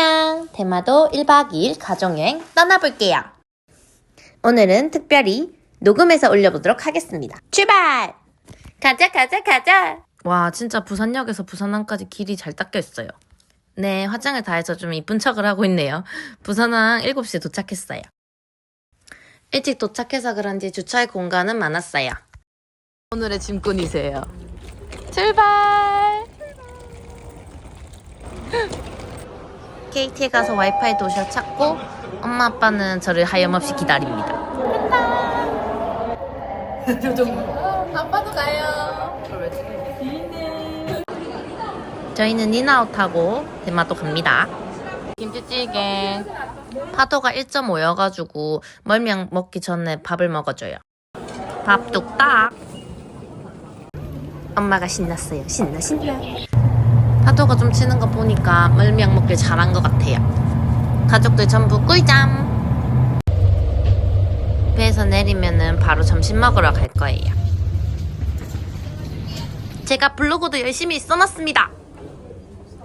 안녕. 대마도 1박 2일 가정여행 떠나볼게요. 오늘은 특별히 녹음해서 올려보도록 하겠습니다. 출발! 가자, 가자, 가자! 와, 진짜 부산역에서 부산항까지 길이 잘 닦여 있어요. 네, 화장을 다 해서 좀 이쁜 척을 하고 있네요. 부산항 7시에 도착했어요. 일찍 도착해서 그런지 주차할 공간은 많았어요. 오늘의 짐꾼이세요. 출발! KT에 가서 와이파이 도시락 찾고 엄마 아빠는 저를 하염없이 기다립니다. 아빠도 가요. 저희는 니나우 타고 대마도 갑니다. 김치찌개. 파도가 1.5여가지고 멀명 먹기 전에 밥을 먹어줘요. 밥 뚝딱. 엄마가 신났어요. 신나 신나. 파도가 좀 치는 거 보니까 멀미약 먹길 잘한 것 같아요. 가족들 전부 꿀잠. 배에서 내리면은 바로 점심 먹으러 갈 거예요. 제가 블로그도 열심히 써놨습니다.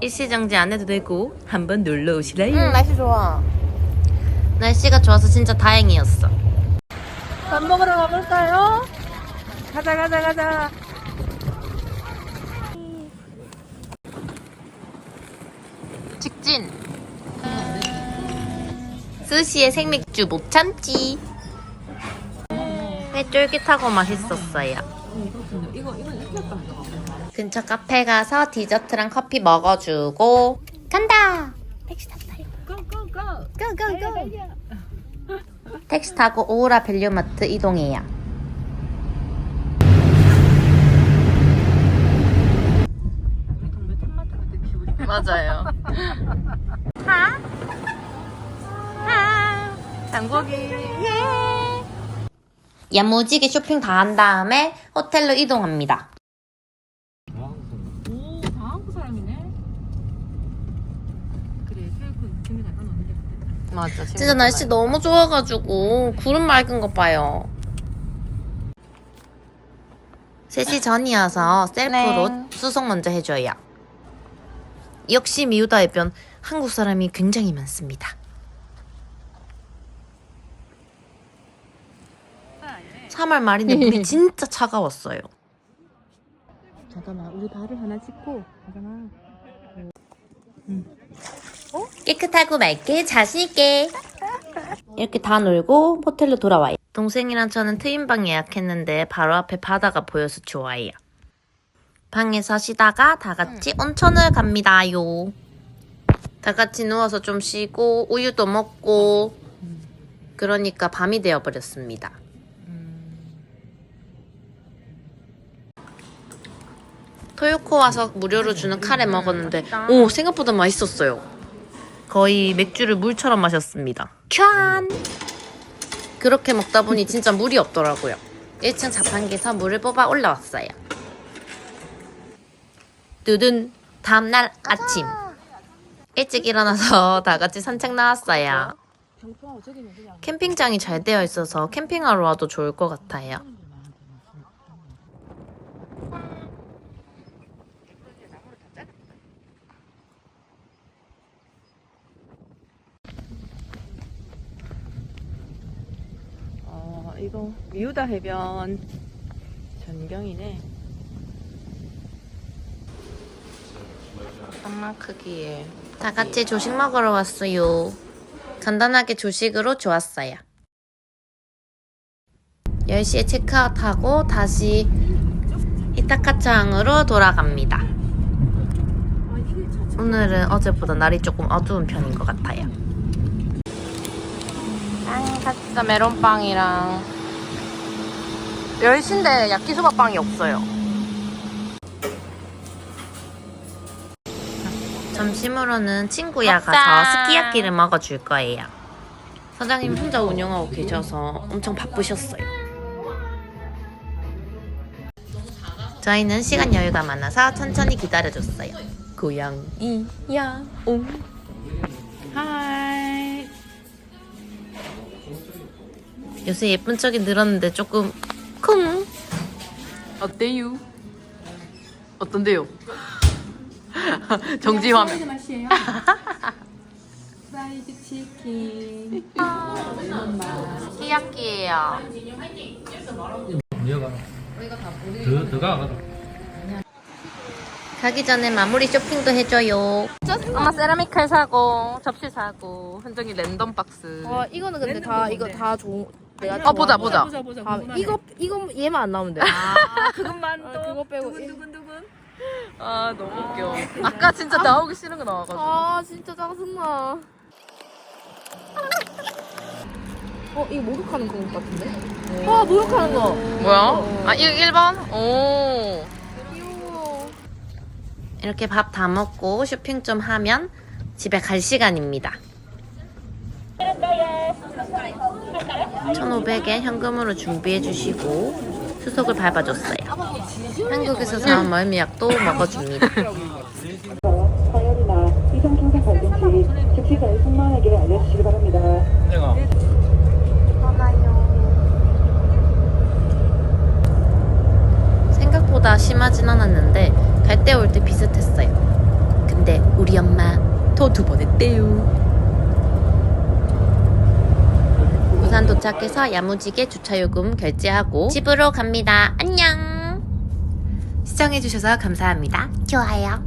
일시정지 안 해도 되고 한번 놀러 오시라요. 응, 날씨 좋아. 날씨가 좋아서 진짜 다행이었어. 밥 먹으러 가볼까요? 가자, 가자, 가자. 직진. 스시의 생맥주 못 참지. 회 쫄깃하고 맛있었어요. 근처 카페 가서 디저트랑 커피 먹어주고 간다. 택시 타고. 고고고. 택시 타고 오우라 밸류마트 이동해요. 맞아요. 하? 하? 장고기. 예. 야무지게 쇼핑 다 한 다음에 호텔로 이동합니다. 오, 다 한국 사람이네. 그래, 태국 느낌이 약간 없는데 그때. 맞아. 진짜 날씨 너무 좋아가지고 구름 맑은 거 봐요. 3시 전이어서 셀프로 네. 수속 먼저 해줘요. 역시 미우다 해변 한국 사람이 굉장히 많습니다. 3월 말인데 물이 진짜 차가웠어요. 잠깐만, 우리 발을 하나 찍고. 잠깐만. 깨끗하고 맑게 자신 있게 이렇게 다 놀고 호텔로 돌아와요 동생이랑 저는 트윈방 예약했는데 바로 앞에 바다가 보여서 좋아해요 방에서 쉬다가 다 같이 온천을 갑니다요 다 같이 누워서 좀 쉬고 우유도 먹고 그러니까 밤이 되어 버렸습니다 토요코 와서 무료로 주는 카레 먹었는데 오 생각보다 맛있었어요 거의 맥주를 물처럼 마셨습니다. 짠! 그렇게 먹다 보니 진짜 물이 없더라고요. 1층 자판기에서 물을 뽑아 올라왔어요. 두둔 다음날 아침 일찍 일어나서 다 같이 산책 나왔어요. 캠핑장이 잘 되어 있어서 캠핑하러 와도 좋을 것 같아요. 어, 이거 미우다 해변 전경이네. 엄마 크기에 다 같이 조식 먹으러 왔어요. 간단하게 조식으로 좋았어요. 10시에 체크아웃하고 다시 이타카창으로 돌아갑니다. 오늘은 어제보다 날이 조금 어두운 편인 것 같아요. 빵 샀어 메론빵이랑 10시인데 야끼소바빵이 없어요. 점심으로는 친구야 가서 스키야키를 먹어줄 거예요. 사장님 혼자 운영하고 계셔서 엄청 바쁘셨어요. 저희는 시간 여유가 많아서 천천히 기다려줬어요. 고양이 야 옹 하이. 요새 예쁜 척이 늘었는데 조금 쿵 어때요? 어떤데요? 정지 화면. 맛이에요. 화이팅. 키야키예요. 이어가. 더, 더 가, 가자. 가기 전에 마무리 쇼핑도 해줘요. 엄마 세라믹 칼 사고 접시 사고 현정이 랜덤 박스. 아 이거는 근데 다 이거 다 좋은 내가 어 보자 보자. 보자 보자. 아, 이거 이거 얘만 안 나오면 돼. 아 그것만 아, 또 그거 빼고 두근 두근 두근. 아 너무 웃겨. 아까 진짜 나오기 싫은 거 나와가지고. 아 진짜 짜증나. 어 이거 목욕하는 거 같은데? 아 목욕하는 거. 뭐야? 아 이거 1번? 오. 귀여워. 이렇게 밥 다 먹고 쇼핑 좀 하면 집에 갈 시간입니다. 1,500엔 현금으로 준비해 주시고 수속을 밟아줬어요. 한국에서 사온 멀미약도 먹어줍니다. 발생 시 즉시 알려주시기 바랍니다. 생각보다 심하진 않았는데 갈 때 올 때 비슷했어요. 근데 우리 엄마 토 두 번 했대요. 부산 도착해서 야무지게 주차요금 결제하고 집으로 갑니다. 안녕. 시청해주셔서 감사합니다. 좋아요.